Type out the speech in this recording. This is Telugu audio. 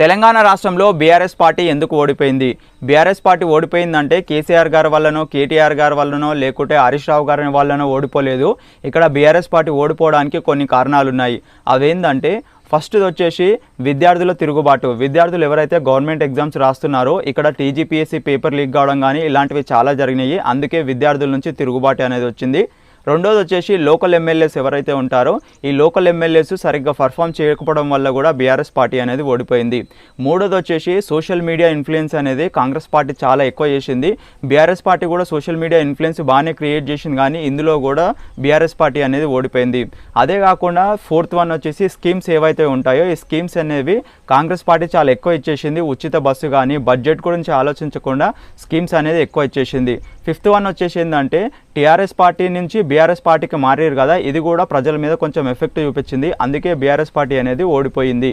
తెలంగాణ రాష్ట్రంలో బీఆర్ఎస్ పార్టీ ఎందుకు ఓడిపోయింది? బీఆర్ఎస్ పార్టీ ఓడిపోయిందంటే కేసీఆర్ గారి వల్లనో కేటీఆర్ గారి వల్లనో లేకుంటే హరీష్ రావు గారి వల్లనో ఓడిపోలేదు. ఇక్కడ బీఆర్ఎస్ పార్టీ ఓడిపోవడానికి కొన్ని కారణాలు ఉన్నాయి అవేంటంటే ఫస్ట్ వచ్చేసి విద్యార్థుల తిరుగుబాటు. విద్యార్థులు ఎవరైతే గవర్నమెంట్ ఎగ్జామ్స్ రాస్తున్నారో ఇక్కడ టీజీపీఎస్సీ పేపర్ లీక్ కావడం కానీ ఇలాంటివి చాలా జరిగినాయి. అందుకే విద్యార్థుల నుంచి తిరుగుబాటు అనేది వచ్చింది. రెండోది వచ్చేసి లోకల్ ఎమ్మెల్యేస్ ఎవరైతే ఉంటారో ఈ లోకల్ ఎమ్మెల్యేస్ సరిగ్గా పర్ఫామ్ చేయకపోవడం వల్ల కూడా బీఆర్ఎస్ పార్టీ అనేది ఓడిపోయింది. మూడోది వచ్చేసి సోషల్ మీడియా ఇన్ఫ్లుయెన్స్ అనేది కాంగ్రెస్ పార్టీ చాలా ఎక్కువ చేసింది. బీఆర్ఎస్ పార్టీ కూడా సోషల్ మీడియా ఇన్ఫ్లుయెన్స్ బాగానే క్రియేట్ చేసింది కానీ ఇందులో కూడా బీఆర్ఎస్ పార్టీ అనేది ఓడిపోయింది. అదే కాకుండా ఫోర్త్ వన్ వచ్చేసి స్కీమ్స్ ఏవైతే ఉంటాయో ఈ స్కీమ్స్ అనేవి కాంగ్రెస్ పార్టీ చాలా ఎక్కువ ఇచ్చేసింది. ఉచిత బస్సు కానీ బడ్జెట్ గురించి ఆలోచించకుండా స్కీమ్స్ అనేది ఎక్కువ ఇచ్చేసింది. ఫిఫ్త్ వన్ వచ్చేసి ఏంటంటే టీఆర్ఎస్ పార్టీ నుంచి బీఆర్ఎస్ పార్టీకి మారారు కదా ఇది కూడా ప్రజల మీద కొంచెం ఎఫెక్ట్ చూపించింది. అందుకే బీఆర్ఎస్ పార్టీ అనేది ఓడిపోయింది.